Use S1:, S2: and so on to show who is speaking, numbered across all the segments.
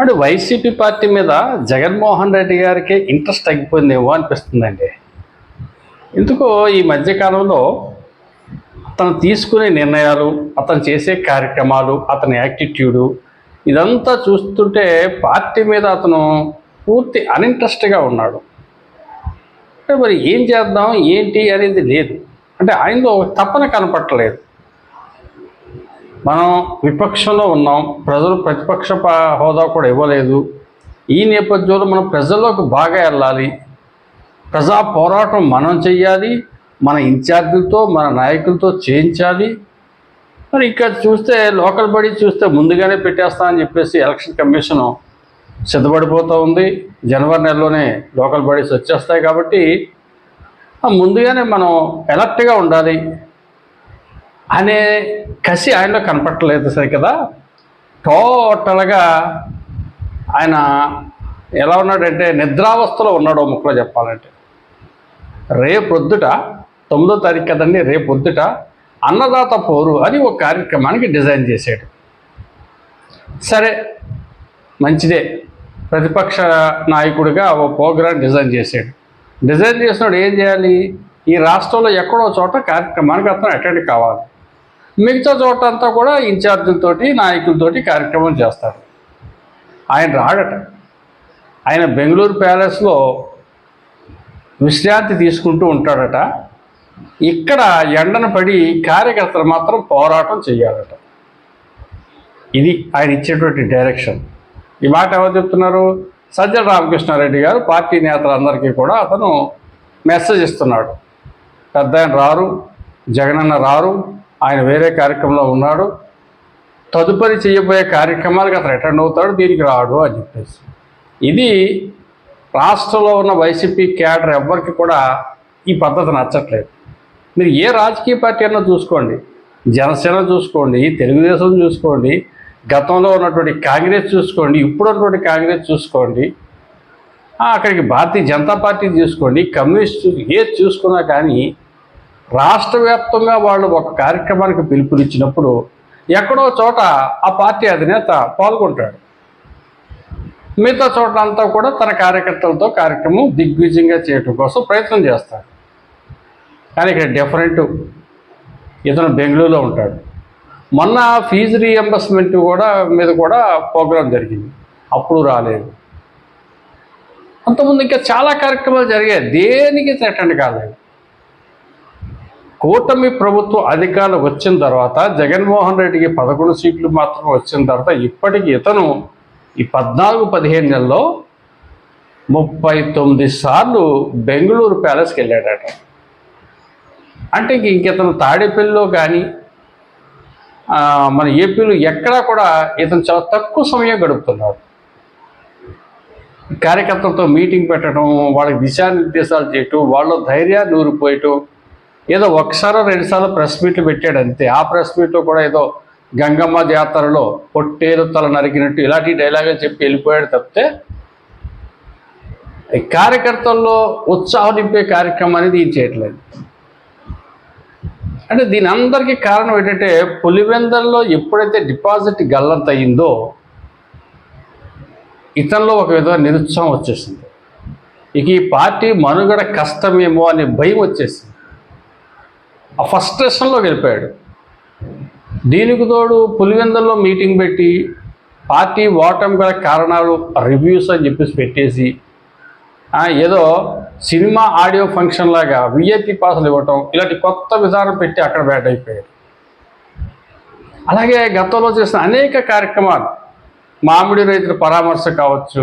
S1: అంటే YCP party మీద జగన్మోహన్ రెడ్డి గారికి ఇంట్రెస్ట్ తగ్గిపోయిందేమో అనిపిస్తుందండి. ఎందుకో ఈ మధ్యకాలంలో అతను తీసుకునే నిర్ణయాలు అతను చేసే కార్యక్రమాలు అతని యాటిట్యూడు ఇదంతా చూస్తుంటే పార్టీ మీద అతను పూర్తి అన్ఇంట్రెస్ట్గా ఉన్నాడు. అంటే మరి ఏం చేద్దాం ఏంటి అనేది లేదు. అంటే ఆయనలో తపన కనపట్టలేదు మనం విపక్షంలో ఉన్నాం ప్రజలు ప్రతిపక్ష హోదా కూడా ఇవ్వలేదు. ఈ నేపథ్యంలో మనం ప్రజల్లోకి బాగా వెళ్ళాలి. ప్రజా పోరాటం మనం చెయ్యాలి మన ఇన్ఛార్జీలతో మన నాయకులతో చేయించాలి. మరి ఇక్కడ చూస్తే లోకల్ బడి చూస్తే ముందుగానే పెట్టేస్తా అని చెప్పేసి ఎలక్షన్ కమిషన్ సిద్ధపడిపోతూ ఉంది. జనవరి నెలలోనే లోకల్ బాడీస్ వచ్చేస్తాయి కాబట్టి ముందుగానే మనం ఎలర్ట్గా ఉండాలి. అనే కసి ఆయనలో కనపట్టలేదు సరే కదా? టోటల్గా ఆయన ఎలా ఉన్నాడంటే నిద్రావస్థలో ఉన్నాడు ముక్కలో చెప్పాలంటే. రేపొద్దుట తొమ్మిదో తారీఖు కదండి రేపొద్దుట అన్నదాత పోరు అని ఒక కార్యక్రమానికి డిజైన్ చేశాడు. సరే మంచిదే. ప్రతిపక్ష నాయకుడిగా ఓ ప్రోగ్రాం డిజైన్ చేశాడు. డిజైన్ చేసినప్పుడు ఏం చేయాలి? ఈ రాష్ట్రంలో ఎక్కడో చోట కార్యక్రమానికి అతను అటెండ్ కావాలి. మిగతా చోట అంతా కూడా ఇన్ఛార్జీలతోటి నాయకులతోటి కార్యక్రమం చేస్తారు. ఆయన రాడట. ఆయన బెంగళూరు ప్యాలెస్లో విశ్రాంతి తీసుకుంటూ ఉంటాడట. ఇక్కడ ఎండను పడి కార్యకర్తలు మాత్రం పోరాటం చేయాలట. ఇది ఆయన ఇచ్చేటువంటి డైరెక్షన్. ఈ మాట ఎవరు చెప్తున్నారు? సజ్జల రామకృష్ణారెడ్డి గారు పార్టీ నేతలందరికీ కూడా అతను మెసేజ్ ఇస్తున్నాడు. పెద్ద ఆయన రారు జగనన్న రారు ఆయన వేరే కార్యక్రమంలో ఉన్నాడు. తదుపరి చేయబోయే కార్యక్రమాలకు అతను అటెండ్ అవుతాడు దీనికి రాడు అని చెప్పేసి. ఇది రాష్ట్రంలో ఉన్న వైసీపీ క్యాడర్ ఎవ్వరికి కూడా ఈ పద్ధతి నచ్చట్లేదు. మీరు ఏ రాజకీయ పార్టీ అయినా చూసుకోండి జనసేన చూసుకోండి తెలుగుదేశం చూసుకోండి గతంలో ఉన్నటువంటి కాంగ్రెస్ చూసుకోండి ఇప్పుడు ఉన్నటువంటి కాంగ్రెస్ చూసుకోండి. అక్కడికి భారతీయ జనతా పార్టీ చూసుకోండి కమ్యూనిస్ట్ ఏది చూసుకున్నా కానీ రాష్ట్ర వ్యాప్తంగా వాళ్ళు ఒక కార్యక్రమానికి పిలుపునిచ్చినప్పుడు ఎక్కడో చోట ఆ పార్టీ అధినేత పాల్గొంటాడు. మిగతా చోట అంతా కూడా తన కార్యకర్తలతో కార్యక్రమం దిగ్విజయంగా చేయటం కోసం ప్రయత్నం చేస్తాడు. కానీ ఇక్కడ డిఫరెంట్ ఇతను బెంగళూరులో ఉంటాడు. మొన్న ఫీజు రీఎంబర్స్మెంట్ కూడా మీద కూడా ప్రోగ్రాం జరిగింది. అప్పుడు రాలేదు. అంతకుముందు ఇంకా చాలా కార్యక్రమాలు జరిగాయి. దేనికి అటెండ్ కాలేదు. కూటమి ప్రభుత్వం అధికారులు వచ్చిన తర్వాత జగన్మోహన్ రెడ్డికి పదకొండు సీట్లు మాత్రం వచ్చిన తర్వాత ఇప్పటికి ఇతను ఈ పద్నాలుగు పదిహేను నెలల్లో ముప్పై తొమ్మిది సార్లు బెంగళూరు ప్యాలెస్కి వెళ్ళాడట. అంటే ఇంక ఇతను తాడేపల్లిలో కానీ మన ఏపీలో ఎక్కడా కూడా ఇతను చాలా తక్కువ సమయం గడుపుతున్నాడు. కార్యకర్తలతో మీటింగ్ పెట్టడం వాళ్ళకి దిశానిర్దేశాలు చేయటం వాళ్ళ ధైర్యాన్ని నూరిపోయటం ఏదో ఒకసారి రెండుసార్లు ప్రెస్ మీట్లు పెట్టాడు అంతే ఆ ప్రెస్ మీట్లో కూడా ఏదో గంగమ్మ జాతరలో పొట్టేలు తల నరికినట్టు ఇలాంటి డైలాగులు చెప్పి వెళ్ళిపోయాడు తప్పితే ఈ కార్యకర్తల్లో ఉత్సాహం నింపే కార్యక్రమం అనేది ఈయన చేయట్లేదు. అంటే దీని అందరికీ కారణం ఏంటంటే పులివెందల్లో ఎప్పుడైతే డిపాజిట్ గల్లంత అయిందో ఇతనిలో ఒక విధంగా నిరుత్సాహం వచ్చేసింది. ఇక ఈ పార్టీ మనుగడ కష్టమేమో అనే భయం వచ్చేసింది. ఆ ఫస్ట్రేషన్లో వెళ్ళిపోయాడు. దీనికి తోడు పులివెందల్లో మీటింగ్ పెట్టి పార్టీ ఓటమి గల కారణాలు రివ్యూస్ అని చెప్పేసి పెట్టేసి ఏదో సినిమా ఆడియో ఫంక్షన్ లాగా విఐపి పాసులు ఇవ్వటం ఇలాంటి కొత్త విధానం పెట్టి అక్కడ బ్యాట్ అయిపోయాడు. అలాగే గతంలో చేసిన అనేక కార్యక్రమాలు మామిడి రైతుల పరామర్శ కావచ్చు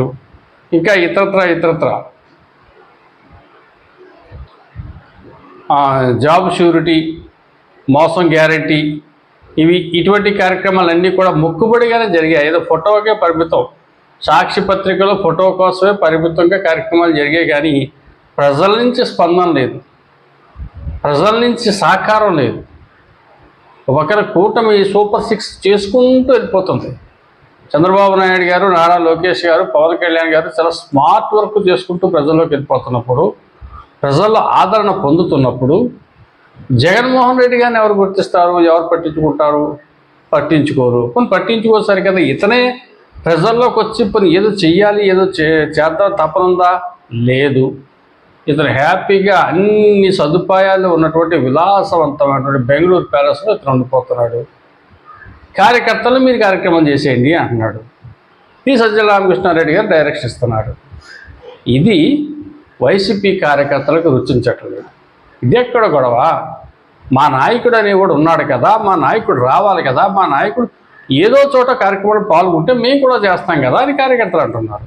S1: ఇంకా ఇతరత్ర ఇతరత్ర ఆ, జాబ్ షూరిటీ మోసం గ్యారంటీ ఇవి ఇటువంటి కార్యక్రమాలన్నీ కూడా మొక్కుబడిగానే జరిగాయి. ఏదో ఫోటోకే పరిమితం. సాక్షి పత్రికలో ఫోటో కోసమే పరిమితంగా కార్యక్రమాలు జరిగాయి కానీ ప్రజల నుంచి స్పందన లేదు. ప్రజల నుంచి సహకారం లేదు. ఒకరి కూటమి సూపర్ సిక్స్ చేసుకుంటూ వెళ్ళిపోతుంది. చంద్రబాబు నాయుడు గారు నారా లోకేష్ గారు పవన్ కళ్యాణ్ గారు చాలా స్మార్ట్ వర్క్ చేసుకుంటూ ప్రజల్లోకి వెళ్ళిపోతున్నప్పుడు ప్రజల్లో ఆదరణ పొందుతున్నప్పుడు జగన్మోహన్ రెడ్డి గారిని ఎవరు గుర్తిస్తారు? ఎవరు పట్టించుకుంటారు? పట్టించుకోరు. కొన్ని పట్టించుకోసరి కదా ఇతనే ప్రజల్లోకి వచ్చి పని ఏదో చెయ్యాలి ఏదో చే చేద్దాం తపనుందా లేదు. ఇతను హ్యాపీగా అన్ని సదుపాయాలు ఉన్నటువంటి విలాసవంతమైనటువంటి బెంగళూరు ప్యాలెస్లో ఇతను ఉండిపోతున్నాడు. కార్యకర్తలు మీరు కార్యక్రమం చేసేయండి అంటున్నాడు. ఈ సజ్జల రామకృష్ణారెడ్డి గారు డైరెక్షన్ ఇస్తున్నాడు. ఇది వైసీపీ కార్యకర్తలకు రుచించట్లేదు. ఇది ఎక్కడ గొడవ? మా నాయకుడు అనేవాడు ఉన్నాడు కదా మా నాయకుడు రావాలి కదా మా నాయకుడు ఏదో చోట కార్యక్రమంలో పాల్గొంటే మేము కూడా చేస్తాం కదా అని కార్యకర్తలు అంటున్నారు.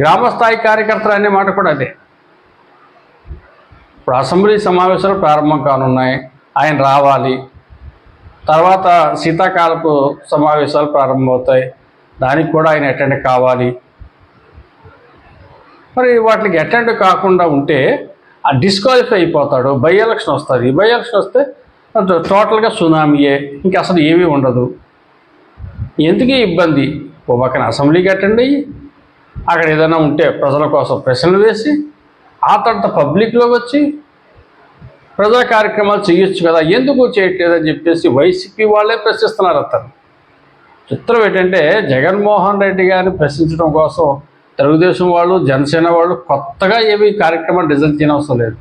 S1: గ్రామస్థాయి కార్యకర్తలు అనే మాట కూడా అదే. ఇప్పుడు అసెంబ్లీ సమావేశాలు ప్రారంభం కానున్నాయి ఆయన రావాలి. తర్వాత శీతాకాలపు సమావేశాలు ప్రారంభమవుతాయి దానికి కూడా ఆయన అటెండ్ కావాలి. మరి వాటికి అటెండ్ కాకుండా ఉంటే ఆ డిస్క్వాలిఫై అయిపోతాడు బై ఎలక్షన్ వస్తుంది బై ఎలక్షన్ వస్తే టోటల్గా సునామీయే ఇంకా అసలు ఏమీ ఉండదు. ఎందుకు ఇబ్బంది? ఓ పక్కన అసెంబ్లీకి అటెండ్ అయ్యి అక్కడ ఏదైనా ఉంటే ప్రజల కోసం ప్రశ్నలు వేసి ఆ తర్వాత పబ్లిక్లో వచ్చి ప్రజా కార్యక్రమాలు చేయొచ్చు కదా ఎందుకు చేయట్లేదని చెప్పేసి వైసీపీ వాళ్ళే ప్రశ్నిస్తున్నారు అతను. చిత్రం ఏంటంటే జగన్మోహన్ రెడ్డి గారిని ప్రశ్నించడం కోసం తెలుగుదేశం వాళ్ళు జనసేన వాళ్ళు కొత్తగా ఏమీ కార్యక్రమాలు డిజైన్ చేయనవసరం లేదు.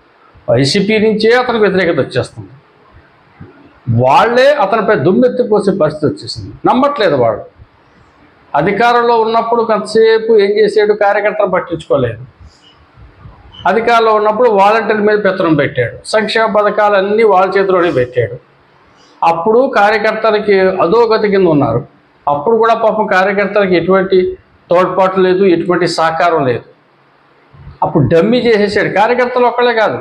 S1: వైసీపీ నుంచే అతనికి వ్యతిరేకత వచ్చేస్తుంది. వాళ్ళే అతనిపై దుమ్మెత్తిపోసే పరిస్థితి వచ్చేసింది. నమ్మట్లేదు వాడు అధికారంలో ఉన్నప్పుడు కొంతసేపు ఏం చేసాడు కార్యకర్తలు పట్టించుకోలేదు. అధికారంలో ఉన్నప్పుడు వాలంటీర్ మీద పెత్తనం పెట్టాడు. సంక్షేమ పథకాలన్నీ వాళ్ళ చేతిలోనే పెట్టాడు. అప్పుడు కార్యకర్తలకి అధోగతి కింద ఉన్నారు. అప్పుడు కూడా పాపం కార్యకర్తలకి ఎటువంటి తోడ్పాటు లేదు ఎటువంటి సహకారం లేదు. అప్పుడు డమ్మి చేసేసాడు. కార్యకర్తలు ఒక్కడే కాదు.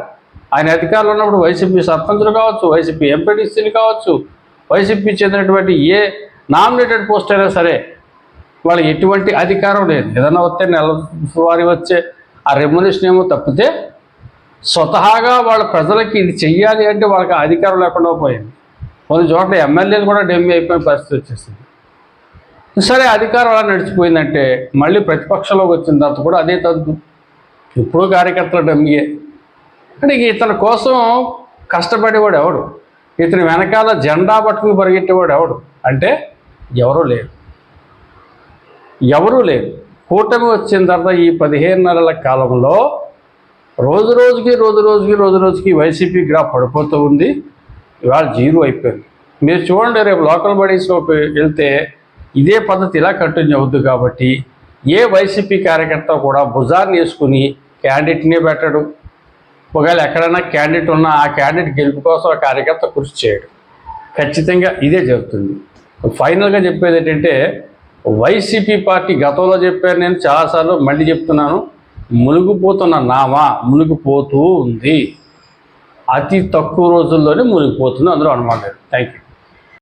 S1: ఆయన అధికారులు ఉన్నప్పుడు వైసీపీ సర్పంచులు కావచ్చు వైసీపీ ఎంపీటీసీలు కావచ్చు వైసీపీ చెందినటువంటి ఏ నామినేటెడ్ పోస్ట్ అయినా సరే వాళ్ళకి ఎటువంటి అధికారం లేదు. ఏదైనా వస్తే నెల వారి వచ్చే ఆ రెమ్యునేషన్ ఏమో తప్పితే స్వతహాగా వాళ్ళ ప్రజలకి ఇది చెయ్యాలి అంటే వాళ్ళకి ఆ అధికారం లేకుండా పోయింది. కొన్ని చోట్ల ఎమ్మెల్యేలు కూడా డెమ్మి అయిపోయిన పరిస్థితి వచ్చేసింది. సరే అధికారం అలా నడిచిపోయిందంటే మళ్ళీ ప్రతిపక్షంలోకి వచ్చిన తర్వాత కూడా అదే తద్దు ఇప్పుడు కార్యకర్తల డమ్మియే అంటే ఇతని కోసం కష్టపడేవాడు ఎవడు? ఇతని వెనకాల జెండా పట్టుకుని పరిగెట్టేవాడు ఎవడు? అంటే ఎవరూ లేరు. ఎవరూ లేరు. కూటమి వచ్చిన తర్వాత ఈ పదిహేను నెలల కాలంలో రోజు రోజుకి రోజు రోజుకి రోజు రోజుకి వైసీపీ గ్రాఫ్ పడిపోతూ ఉంది. ఇవాళ జీరో అయిపోయింది. మీరు చూడండి రేపు లోకల్ బాడీస్లోకి వెళ్తే ఇదే పద్ధతి ఇలా కంటిన్యూ అవ్వద్దు కాబట్టి ఏ వైసీపీ కార్యకర్త కూడా భుజాన్ని వేసుకుని క్యాండిడేట్నే పెట్టడు. ఒకవేళ ఎక్కడైనా క్యాండిడేట్ ఉన్నా ఆ క్యాండిడేట్ గెలుపు కోసం ఆ కార్యకర్త కృషి చేయడు. ఖచ్చితంగా ఇదే జరుగుతుంది. ఫైనల్గా చెప్పేది ఏంటంటే వైసీపీ పార్టీ గతంలో చెప్పాను నేను చాలాసార్లు మళ్ళీ చెప్తున్నాను. మునిగిపోతున్న నామా మునిగిపోతూ ఉంది. అతి తక్కువ రోజుల్లోనే మునిగిపోతుంది. అందులో అనుమానం లేదు. Thank you